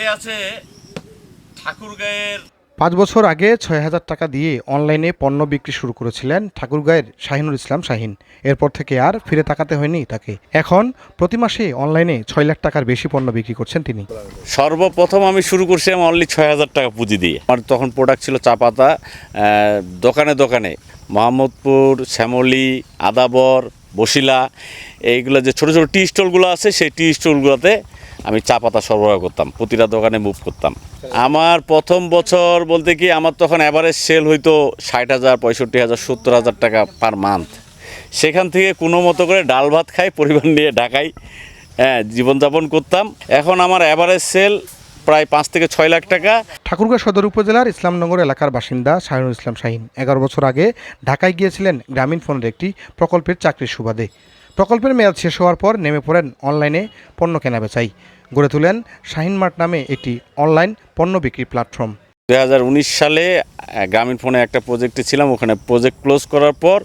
হাতে আছে ঠাকুরগাঁয়ের পাঁচ বছর আগে ছয় হাজার টাকা দিয়ে অনলাইনে পণ্য বিক্রি শুরু করেছিলেন ঠাকুরগাঁয়ের শাহিনুল ইসলাম শাহিন। এরপর থেকে আর ফিরে তাকাতে হয়নি তাকে। এখন প্রতি মাসে অনলাইনে ছয় লাখ টাকার বেশি পণ্য বিক্রি করছেন তিনি। সর্বপ্রথম আমি শুরু করছিলাম অনলি ছয় হাজার টাকা পুঁজি দিয়ে। আমার তখন প্রোডাক্ট ছিল চা পাতা দোকানে দোকানে। মোহাম্মদপুর শ্যামলি আদাবর বসিলা এইগুলো যে ছোটো ছোটো টি স্টলগুলো আছে সেই টি স্টলগুলোতে আমি চা পাতা সরবরাহ করতাম, প্রতিটা দোকানে মুভ করতাম। আমার প্রথম বছর বলতে কি, আমার তখন অ্যাভারেজ সেল হইতো ষাট হাজার, পঁয়ষট্টি হাজার, সত্তর হাজার টাকা পার মান্থ সেখান থেকে কোনো মতো করে ডাল ভাত খাই, পরিবার নিয়ে ঢাকায় হ্যাঁ জীবনযাপন করতাম। এখন আমার অ্যাভারেজ সেল প্রায় পাঁচ থেকে ছয় লাখ টাকা। ঠাকুরগাঁও সদর উপজেলার ইসলামনগর এলাকার বাসিন্দা শাহিনুল ইসলাম শাহিন। এগারো বছর আগে ঢাকায় গিয়েছিলেন গ্রামীণ ফোনের একটি প্রকল্পের চাকরির সুবাদে। প্রকল্পের মেয়াদ শেষ হওয়ার পর নেমে পড়েন অনলাইনে পণ্য কেনা বেচাই। গড়ে তোলেন শাহিন মার্ট নামে একটি অনলাইন পণ্য বিক্রি প্ল্যাটফর্ম। দু হাজার উনিশ সালে গ্রামীণ ফোনে একটা প্রজেক্টে ছিলাম, ওখানে প্রজেক্ট ক্লোজ করার পর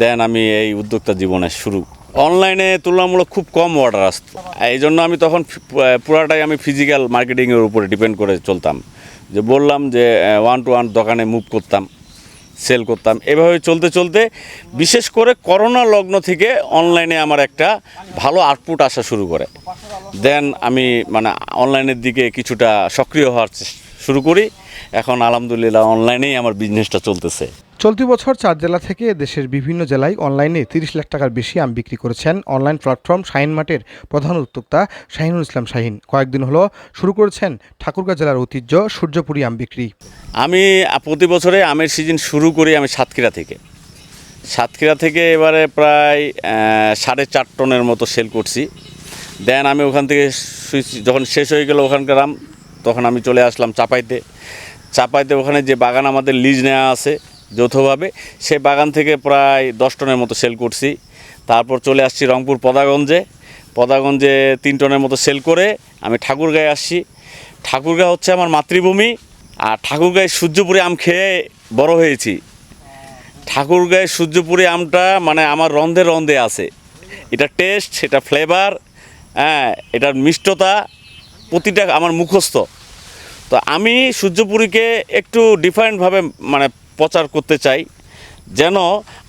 দেন আমি এই উদ্যোক্তা জীবনে শুরু। অনলাইনে তুলনামূলক খুব কম অর্ডার আসতো। এই জন্য আমি তখন পুরাটাই আমি ফিজিক্যাল মার্কেটিংয়ের উপরে ডিপেন্ড করে চলতাম। যে বললাম যে ওয়ান টু ওয়ান দোকানে মুভ করতাম। সেল করতাম। এভাবে চলতে চলতে বিশেষ করে করোনা লগ্ন থেকে অনলাইনে আমার একটা ভালো আউটপুট আসা শুরু করে। দেন আমি মানে অনলাইনের দিকে কিছুটা সক্রিয় হওয়ার শুরু করি। এখন আলহামদুলিল্লাহ অনলাইনেই আমার বিজনেসটা চলতেছে। চলতি বছর চার জেলা থেকে দেশের বিভিন্ন জেলায় অনলাইনে তিরিশ লাখ টাকার বেশি আম বিক্রি করেছেন অনলাইন প্ল্যাটফর্ম শাহিন মার্টের প্রধান উদ্যোক্তা শাহিনুল ইসলাম শাহিন। কয়েকদিন হলো শুরু করেছেন ঠাকুরগাঁও জেলার ঐতিহ্য সূর্যপুরী আম বিক্রি। আমি প্রতি বছরে আমের সিজন শুরু করি আমি সাতক্ষীরা থেকে। সাতক্ষীরা থেকে এবারে প্রায় সাড়ে চার টনের মতো সেল করছি। দেন আমি ওখান থেকে যখন শেষ হয়ে গেল ওখানকার আম, তখন আমি চলে আসলাম চাপাইতে। চাপাইতে ওখানে যে বাগান আমাদের লিজ নেওয়া আছে যৌথভাবে। সেই বাগান থেকে প্রায় দশ টনের মতো সেল করছি। তারপর চলে আসছি রংপুর পদাগঞ্জে। পদাগঞ্জে তিন টনের মতো সেল করে আমি ঠাকুরগাঁয়ে আসছি। ঠাকুরগাঁ হচ্ছে আমার মাতৃভূমি আর ঠাকুরগাঁয়ে সূর্যপুরে আম খেয়ে বড় হয়েছি। ঠাকুরগাঁয়ের সূর্যপুরি আমটা মানে আমার রন্ধে রন্ধে আছে। এটা টেস্ট এটা ফ্লেভার হ্যাঁ এটার মিষ্টতা প্রতিটা আমার মুখস্থ। তো আমি সূর্যপুরীকে একটু ডিফারেন্টভাবে মানে প্রচার করতে চাই, যেন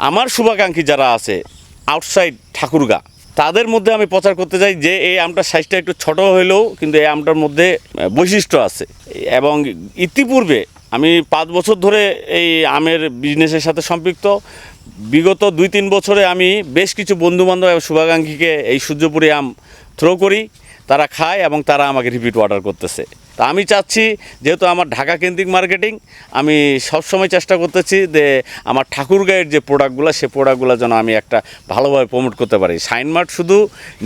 আমার শুভাকাঙ্ক্ষী যারা আছে আউটসাইড ঠাকুরগা, তাদের মধ্যে আমি প্রচার করতে চাই যে এই আমটার সাইজটা একটু ছোট হলেও কিন্তু এই আমটার মধ্যে বৈশিষ্ট্য আছে। এবং ইতিপূর্বে আমি পাঁচ বছর ধরে এই আমের বিজনেসের সাথে সম্পৃক্ত। বিগত দুই তিন বছরে আমি বেশ কিছু বন্ধুবান্ধব এবং শুভাকাঙ্ক্ষীকে এই সূর্যপুরি আম থ্রো করি। তারা খায় এবং তারা আমাকে রিপিট অর্ডার করতেছে। তা আমি চাচ্ছি যেহেতু আমার ঢাকা কেন্দ্রিক মার্কেটিং আমি সবসময় চেষ্টা করতেছি যে আমার ঠাকুরগাঁয়ের যে প্রোডাক্টগুলো সে প্রোডাক্টগুলো যেন আমি একটা ভালোভাবে প্রমোট করতে পারি। সাইনমার্ট শুধু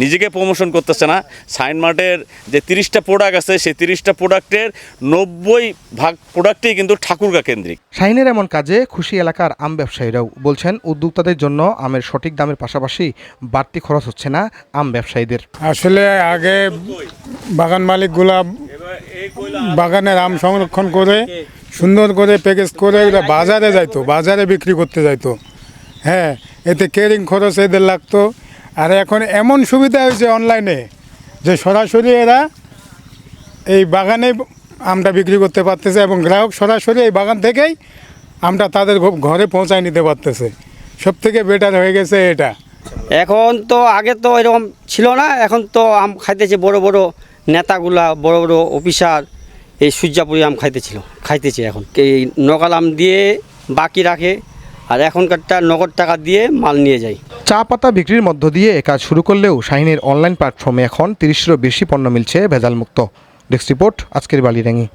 নিজেকে প্রমোশন করতেছে না সাইনমার্টের যে তিরিশটা প্রোডাক্ট আছে সেই তিরিশটা প্রোডাক্টের নব্বই ভাগ প্রোডাক্টই কিন্তু ঠাকুরগা কেন্দ্রিক। শাহিনের এমন কাজে খুশি এলাকার আম ব্যবসায়ীরাও বলছেন উদ্যোক্তাদের জন্য আমের সঠিক দামের পাশাপাশি বাড়তি খরচ হচ্ছে না আম ব্যবসায়ীদের। আসলে আগে বাগান মালিকগুলা বাগানের আম সংরক্ষণ করে, সুন্দর করে প্যাকেজ করে এগুলা বাজারে যাইতো, বাজারে বিক্রি করতে যাইতো। হ্যাঁ এতে কেরিং খরচ এদের লাগতো আর এখন এমন সুবিধা হয়েছে অনলাইনে যে সরাসরি এরা এই বাগানে আমটা বিক্রি করতে পারতেছে এবং গ্রাহক সরাসরি এই বাগান থেকেই আমটা তাদের ঘরে পৌঁছায় নিতে পারতেছে। সব থেকে বেটার হয়ে গেছে এটা। এখন তো আগে তো এরকম ছিল না, এখন তো আম খাইতেছে বড় বড় নেতাগুলা, বড় বড় অফিসার এই সূর্যাপুরি আম খাইতেছিল, খাইতেছে এখন। এই নকাল আম দিয়ে বাকি রাখে আর এখনকারটা নগদ টাকা দিয়ে মাল নিয়ে যায়। চা পাতা বিক্রির মধ্য দিয়ে কাজ শুরু করলেও শাহিনের অনলাইন প্ল্যাটফর্মে এখন তিরিশেরও বেশি পণ্য মিলছে ভেজালমুক্ত। ডেস্ক রিপোর্ট, আজকের বালিরাঙি।